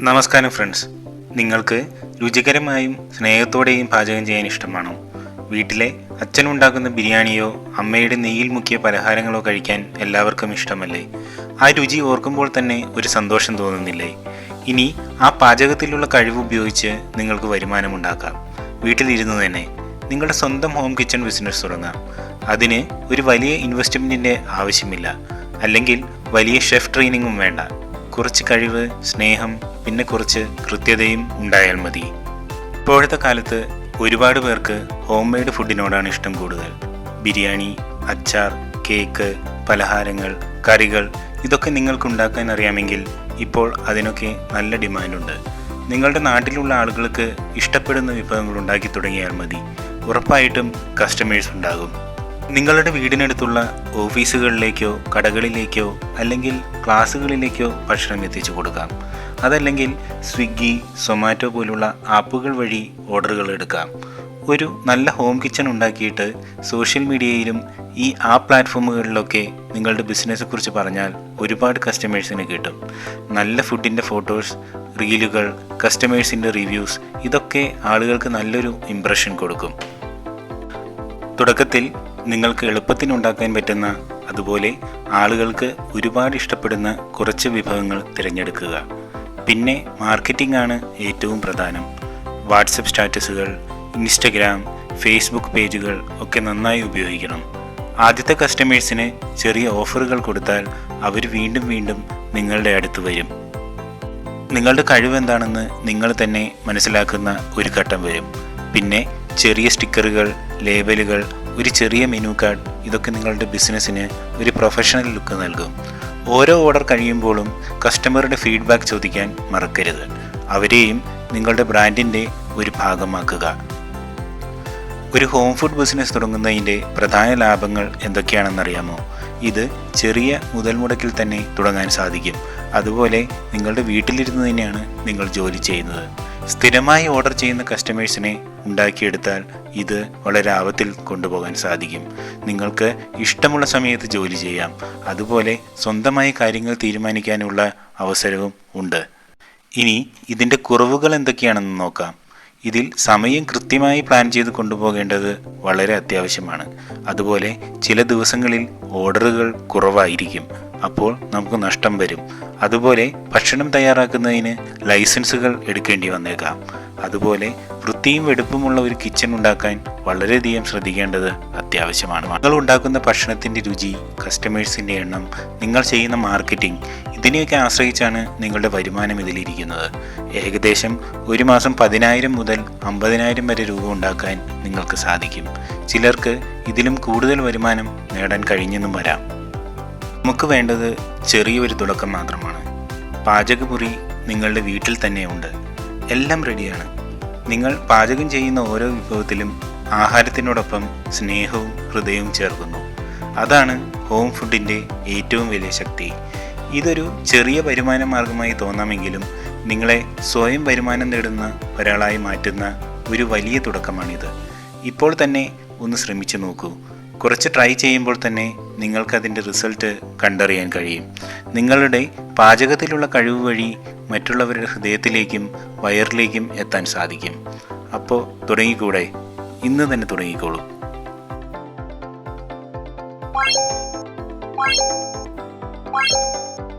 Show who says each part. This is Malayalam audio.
Speaker 1: നമസ്കാരം ഫ്രണ്ട്സ് നിങ്ങൾക്ക് രുചികരമായും സ്നേഹത്തോടെയും പാചകം ചെയ്യാൻ ഇഷ്ടമാണോ? വീട്ടിലെ അച്ഛനുണ്ടാക്കുന്ന ബിരിയാണിയോ അമ്മയുടെ നെയ്യിൽ മുക്കിയ പലഹാരങ്ങളോ കഴിക്കാൻ എല്ലാവർക്കും ഇഷ്ടമല്ലേ? ആ രുചി ഓർക്കുമ്പോൾ തന്നെ ഒരു സന്തോഷം തോന്നുന്നില്ലേ? ഇനി ആ പാചകത്തിലുള്ള കഴിവ് ഉപയോഗിച്ച് നിങ്ങൾക്ക് വരുമാനമുണ്ടാക്കാം. വീട്ടിലിരുന്ന് തന്നെ നിങ്ങളുടെ സ്വന്തം ഹോം കിച്ചൺ ബിസിനസ് തുടങ്ങാം. അതിന് ഒരു വലിയ ഇൻവെസ്റ്റ്മെന്റിന്റെ ആവശ്യമില്ല. അല്ലെങ്കിൽ വലിയ ഷെഫ് ട്രെയിനിങ്ങും വേണ്ട. കുറച്ച് കഴിവ് സ്നേഹം പിന്നെ കുറച്ച് കൃത്യതയും ഉണ്ടായാൽ മതി. ഇപ്പോഴത്തെ കാലത്ത് ഒരുപാട് പേർക്ക് ഹോം മെയ്ഡ് ഫുഡിനോടാണ് ഇഷ്ടം കൂടുതൽ. ബിരിയാണി അച്ചാർ കേക്ക് പലഹാരങ്ങൾ കറികൾ ഇതൊക്കെ നിങ്ങൾക്ക് ഉണ്ടാക്കാൻ അറിയാമെങ്കിൽ ഇപ്പോൾ അതിനൊക്കെ നല്ല ഡിമാൻഡുണ്ട് നിങ്ങളുടെ നാട്ടിലുള്ള ആളുകൾക്ക് ഇഷ്ടപ്പെടുന്ന വിഭവങ്ങൾ ഉണ്ടാക്കി തുടങ്ങിയാൽ മതി. ഉറപ്പായിട്ടും കസ്റ്റമേഴ്സ് ഉണ്ടാകും. നിങ്ങളുടെ വീടിനടുത്തുള്ള ഓഫീസുകളിലേക്കോ കടകളിലേക്കോ അല്ലെങ്കിൽ ക്ലാസ്സുകളിലേക്കോ ഭക്ഷണം എത്തിച്ചു കൊടുക്കാം. അതല്ലെങ്കിൽ സ്വിഗ്ഗി സൊമാറ്റോ പോലുള്ള ആപ്പുകൾ വഴി ഓർഡറുകൾ എടുക്കാം. ഒരു നല്ല ഹോം കിച്ചൺ ഉണ്ടാക്കിയിട്ട് സോഷ്യൽ മീഡിയയിലും ഈ ആ പ്ലാറ്റ്ഫോമുകളിലൊക്കെ നിങ്ങളുടെ ബിസിനസ്സെ കുറിച്ച് പറഞ്ഞാൽ ഒരുപാട് കസ്റ്റമേഴ്സിന് കിട്ടും. നല്ല ഫുഡിന്റെ ഫോട്ടോസ് റീലുകൾ കസ്റ്റമേഴ്സിന്റെ റിവ്യൂസ് ഇതൊക്കെ ആളുകൾക്ക് നല്ലൊരു ഇമ്പ്രഷൻ കൊടുക്കും. തുടക്കത്തിൽ നിങ്ങൾക്ക് എളുപ്പത്തിന് ഉണ്ടാക്കാൻ പറ്റുന്ന അതുപോലെ ആളുകൾക്ക് ഒരുപാട് ഇഷ്ടപ്പെടുന്ന കുറച്ച് വിഭവങ്ങൾ തിരഞ്ഞെടുക്കുക. പിന്നെ മാർക്കറ്റിംഗ് ആണ് ഏറ്റവും പ്രധാനം. വാട്സപ്പ് സ്റ്റാറ്റസുകൾ ഇൻസ്റ്റഗ്രാം ഫേസ്ബുക്ക് പേജുകൾ ഒക്കെ നന്നായി ഉപയോഗിക്കണം. ആദ്യത്തെ കസ്റ്റമേഴ്സിന് ചെറിയ ഓഫറുകൾ കൊടുത്താൽ അവർ വീണ്ടും വീണ്ടും നിങ്ങളുടെ അടുത്ത് വരും. നിങ്ങളുടെ കഴിവെന്താണെന്ന് നിങ്ങൾ തന്നെ മനസ്സിലാക്കുന്ന ഒരു ഘട്ടം വരും. പിന്നെ ചെറിയ സ്റ്റിക്കറുകൾ ലേബലുകൾ ഒരു ചെറിയ മെനു കാർഡ് ഇതൊക്കെ നിങ്ങളുടെ ബിസിനസ്സിന് ഒരു പ്രൊഫഷണൽ ലുക്ക് നൽകും. ഓരോ ഓർഡർ കഴിയുമ്പോഴും കസ്റ്റമറുടെ ഫീഡ്ബാക്ക് ചോദിക്കാൻ മറക്കരുത്. അവരെയും നിങ്ങളുടെ ബ്രാൻഡിന്റെ ഒരു ഭാഗമാക്കുക. ഒരു ഹോം ഫുഡ് ബിസിനസ് തുടങ്ങുന്നതിന്റെ പ്രധാന ലാഭങ്ങൾ എന്തൊക്കെയാണെന്നറിയാമോ? ഇത് ചെറിയ മുതൽ മുടക്കിൽ തന്നെ തുടങ്ങാൻ സാധിക്കും. അതുപോലെ നിങ്ങളുടെ വീട്ടിലിരുന്ന് തന്നെയാണ് നിങ്ങൾ ജോലി ചെയ്യുന്നത്. സ്ഥിരമായി ഓർഡർ ചെയ്യുന്ന കസ്റ്റമേഴ്സിനെ ഉണ്ടാക്കിയെടുത്താൽ ഇത് വളരെ ലാഭത്തിൽ കൊണ്ടുപോകാൻ സാധിക്കും. നിങ്ങൾക്ക് ഇഷ്ടമുള്ള സമയത്ത് ജോലി ചെയ്യാം. അതുപോലെ സ്വന്തമായി കാര്യങ്ങൾ തീരുമാനിക്കാനുള്ള അവസരവും ഉണ്ട്. ഇനി ഇതിന്റെ കുറവുകൾ എന്തൊക്കെയാണെന്ന് നോക്കാം. ഇതിൽ സമയം കൃത്യമായി പ്ലാൻ ചെയ്ത് കൊണ്ടുപോകേണ്ടത് വളരെ അത്യാവശ്യമാണ്. അതുപോലെ ചില ദിവസങ്ങളിൽ ഓർഡറുകൾ കുറവായിരിക്കും. അപ്പോൾ നമുക്ക് നഷ്ടം വരും. അതുപോലെ ഭക്ഷണം തയ്യാറാക്കുന്നതിന് ലൈസൻസുകൾ എടുക്കേണ്ടി വന്നേക്കാം. അതുപോലെ വൃത്തിയും വെടുപ്പുമുള്ള ഒരു കിച്ചൺ ഉണ്ടാക്കാൻ വളരെയധികം ശ്രദ്ധിക്കേണ്ടത് അത്യാവശ്യമാണ്. നിങ്ങൾ ഉണ്ടാക്കുന്ന ഭക്ഷണത്തിന്റെ രുചി കസ്റ്റമേഴ്സിന്റെ എണ്ണം നിങ്ങൾ ചെയ്യുന്ന മാർക്കറ്റിംഗ് ഇതിനെയൊക്കെ ആശ്രയിച്ചാണ് നിങ്ങളുടെ വരുമാനം ഇതിലിരിക്കുന്നത്. ഏകദേശം ഒരു മാസം പതിനായിരം മുതൽ അമ്പതിനായിരം വരെ രൂപ ഉണ്ടാക്കാൻ നിങ്ങൾക്ക് സാധിക്കും. ചിലർക്ക് ഇതിലും കൂടുതൽ വരുമാനം നേടാൻ കഴിഞ്ഞെന്നും വരാം. നമുക്ക് വേണ്ടത് ചെറിയൊരു തുടക്കം മാത്രമാണ്. പാചകമുറി നിങ്ങളുടെ വീട്ടിൽ തന്നെയുണ്ട് എല്ലാം റെഡിയാണ് നിങ്ങൾ പാചകം ചെയ്യുന്ന ഓരോ വിഭവത്തിലും ആഹാരത്തിനോടൊപ്പം സ്നേഹവും ഹൃദയവും ചേർക്കുന്നു. അതാണ് ഹോം ഫുഡിന്റെ ഏറ്റവും വലിയ ശക്തി. ഇതൊരു ചെറിയ വരുമാന മാർഗമായി തോന്നാമെങ്കിലും നിങ്ങളെ സ്വയം വരുമാനം നേടുന്ന ഒരാളായി മാറ്റുന്ന ഒരു വലിയ തുടക്കമാണിത്. ഇപ്പോൾ തന്നെ ഒന്ന് ശ്രമിച്ചു നോക്കൂ. കുറച്ച് ട്രൈ ചെയ്യുമ്പോൾ തന്നെ നിങ്ങൾക്കതിന്റെ റിസൾട്ട് കണ്ടറിയാൻ കഴിയും. നിങ്ങളുടെ പാചകത്തിലുള്ള കഴിവ് വഴി മറ്റുള്ളവരുടെ ഹൃദയത്തിലേക്കും വയറിലേക്കും എത്താൻ സാധിക്കും. അപ്പോൾ തുടങ്ങിക്കൂടെ? ഇന്ന് തന്നെ തുടങ്ങിക്കോളൂ. Thank you.